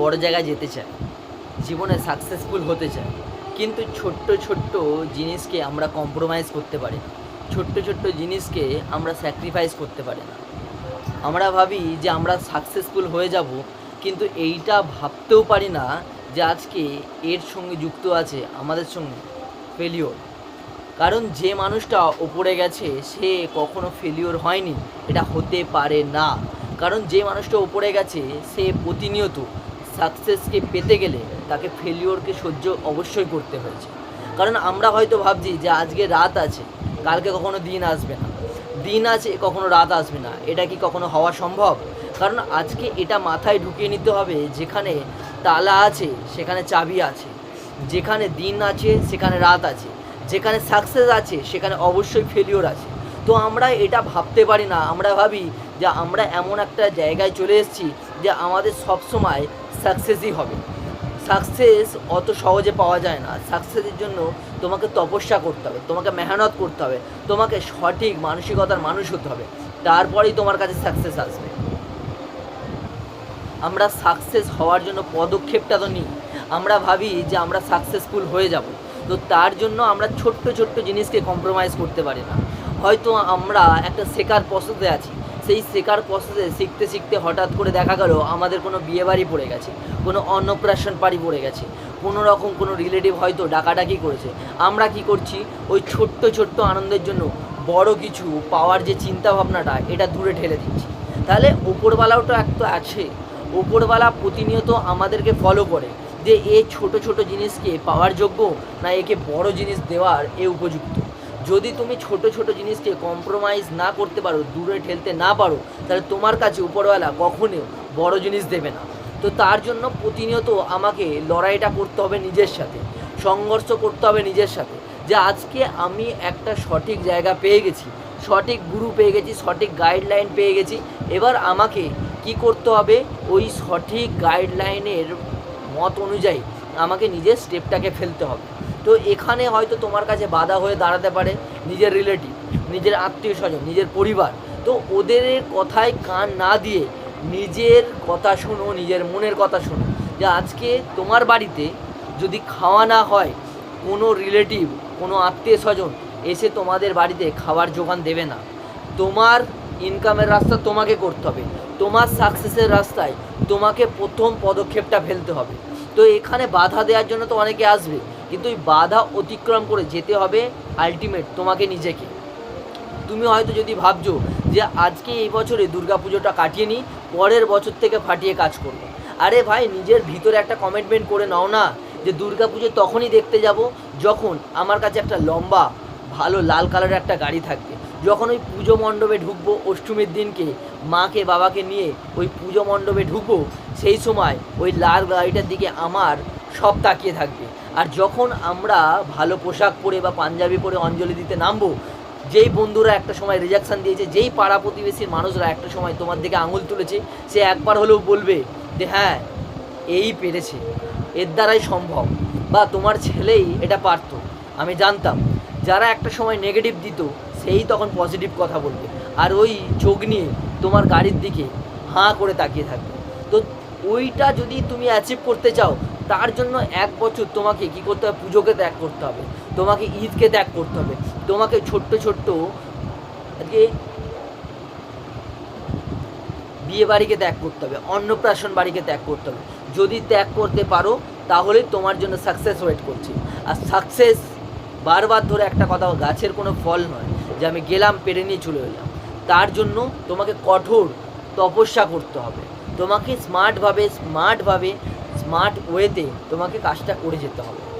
বড় জায়গায় যেতে চায়, জীবনে সাকসেসফুল হতে চায়। কিন্তু ছোট্ট ছোট্ট জিনিসকে আমরা কম্প্রোমাইজ করতে পারি ছোট্ট ছোট্ট জিনিসকে আমরা স্যাক্রিফাইস করতে পারি না। আমরা ভাবি যে আমরা সাকসেসফুল হয়ে যাব, কিন্তু এইটা ভাবতেও পারি না যে আজকে এর সঙ্গে যুক্ত আছে, আমাদের সঙ্গে ফেলিওর কারণ যে মানুষটা ওপরে গেছে, সে কখনো ফেলিওর হয়নি। এটা হতে পারে না। কারণ যে মানুষটা ওপরে গেছে, সে প্রতিনিয়ত সাকসেসকে পেতে গেলে তাকে ফেলিওরকে সহ্য অবশ্যই করতে হয়েছে। কারণ আমরা হয়তো ভাবছি যে আজকে রাত আছে, কালকে কখনো দিন আসবে না। দিন আছে, কখনো রাত আসবে না। এটা কি কখনো হওয়া সম্ভব? কারণ আজকে এটা মাথায় ঢুকিয়ে নিতে হবে, যেখানে তালা আছে, সেখানে চাবি আছে। যেখানে দিন আছে, সেখানে রাত আছে। যেখানে সাকসেস আছে, সেখানে অবশ্যই ফেলিওর আছে। তো আমরা এটা ভাবতে পারি না। আমরা ভাবি যে আমরা এমন একটা জায়গায় চলে এসেছি যে আমাদের সব সময় সাকসেসই হবে। সাকসেস অত সহজে পাওয়া যায় না। সাকসেসের জন্য তোমাকে তপস্যা করতে হবে, তোমাকে মেহনত করতে হবে, তোমাকে সঠিক মানসিকতার মানুষ হতে হবে। তারপরেই তোমার কাছে সাকসেস আসবে। আমরা সাকসেস হওয়ার জন্য পদক্ষেপটা তো নিই। আমরা ভাবি যে আমরা সাকসেসফুল হয়ে যাব। তো তার জন্য আমরা ছোট্ট ছোট্ট জিনিসকে কম্প্রোমাইজ করতে পারি না। হয়তো আমরা একটা শেখার প্রসেসে আছি। সেই শেখার প্রসেসে শিখতে শিখতে হঠাৎ করে দেখা গেল আমাদের কোনো বিয়ে বাড়ি পড়ে গেছে, কোনো অন্নপ্রাশন বাড়ি পড়ে গেছে, কোনো রকম কোনো রিলেটিভ হয়তো ডাকাডাকি করেছে। আমরা কি করছি? ওই ছোট্ট ছোট্ট আনন্দের জন্য বড় কিছু পাওয়ার যে চিন্তা ভাবনাটা এটা দূরে ঠেলে দিচ্ছি। তাহলে ওপরওয়ালাও তো এক তো আছে। ওপরওয়ালা প্রতিনিয়ত আমাদেরকে ফলো করে যে এ ছোট ছোট জিনিসকে পাওয়ার যোগ্য না একে বড় জিনিস দেওয়ার এ উপযুক্ত। যদি তুমি ছোট ছোট জিনিসকে কম্প্রোমাইজ না করতে পারো, দূরে ঠেলতে না পারো, তাহলে তোমার কাছে উপরওয়ালা কখনো বড় জিনিস দেবে না। তো তার জন্য প্রতিনিয়ত আমাকে লড়াইটা করতে হবে নিজের সাথে, সংঘর্ষ করতে হবে নিজের সাথে, যে আজকে আমি একটা সঠিক জায়গা পেয়ে গেছি, সঠিক গুরু পেয়ে গেছি, সঠিক গাইডলাইন পেয়ে গেছি, এবার আমাকে কি করতে হবে? ওই সঠিক গাইডলাইনের মত অনুযায়ী আমাকে নিজের স্টেপটাকে ফেলতে হবে। তো এখানে হয়তো তোমার কাছে বাধা হয়ে দাঁড়াতে পারে নিজের রিলেটিভ নিজের আত্মীয় স্বজন নিজের পরিবার। তো ওদের কথায় কান না দিয়ে নিজের কথা শোনো, নিজের মনের কথা শোনো। যে আজকে তোমার বাড়িতে যদি খাওয়া না হয়, কোনো রিলেটিভ কোনো আত্মীয় স্বজন এসে তোমাদের বাড়িতে খাবার জোগান দেবে না। তোমার ইনকামের রাস্তা তোমাকে করতে হবে। তোমার সাকসেসের রাস্তায় তোমাকে প্রথম পদক্ষেপটা ফেলতে হবে। তো এখানে বাধা দেওয়ার জন্য তো অনেকে আসবে। কিন্তু ওই বাধা অতিক্রম করে যেতে হবে আলটিমেট তোমাকে নিজেকে। তুমি হয়তো যদি ভাবছ যে আজকে এই বছরে দুর্গাপুজোটা কাটিয়ে নিই পরের বছর থেকে ফাটিয়ে কাজ করব। আরে ভাই, নিজের ভিতরে একটা কমিটমেন্ট করে নাও না যে দুর্গাপুজো তখনই দেখতে যাব যখন আমার কাছে একটা লম্বা, ভালো লাল কালারের একটা গাড়ি থাকবে। যখন ওই পুজো মণ্ডপে ঢুকবো অষ্টমীর দিনকে, মাকে, বাবাকে নিয়ে ওই পুজো মণ্ডপে ঢুকবো, সেই সময় ওই লাল গাড়িটার দিকে আমার সব তাকিয়ে থাকবে। আর যখন আমরা ভালো পোশাক পরে বা পাঞ্জাবি পরে অঞ্জলি দিতে নামবো, যেই বন্ধুরা একটা সময় রিজাকশান দিয়েছে, যেই পাড়া প্রতিবেশীর মানুষরা একটা সময় তোমার দিকে আঙুল তুলেছে, সে একবার হলেও বলবে যে হ্যাঁ এই পেরেছে। এর দ্বারাই সম্ভব। বা, তোমার ছেলেই এটা পারতো। আমি জানতাম। যারা একটা সময় নেগেটিভ দিত, সেই তখন পজিটিভ কথা বলবে। আর ওই চোখ নিয়ে তোমার গাড়ির দিকে হাঁ করে তাকিয়ে থাকবে। তো ওইটা যদি তুমি অ্যাচিভ করতে চাও তার জন্য এক বছর তোমাকে কি করতে হবে? পুজোকে ত্যাগ করতে হবে। তোমাকে ঈদকে ত্যাগ করতে হবে। তোমাকে ছোট্ট ছোট্ট আজকে বিয়ে বাড়িকে ত্যাগ করতে হবে। অন্নপ্রাশন বাড়িকে ত্যাগ করতে হবে। যদি ত্যাগ করতে পারো, তাহলে তোমার জন্য সাকসেস ওয়েট করছে। আর সাকসেস বারবার ধরে একটা কথা, গাছের কোনো ফল নয় যে আমি গেলাম, পেরে নিয়ে চলে এলাম। তার জন্য তোমাকে কঠোর তপস্যা করতে হবে। তোমাকে স্মার্টভাবে স্মার্টভাবে স্মার্ট ওয়েতে তোমাকে কাজটা করে যেতে হবে।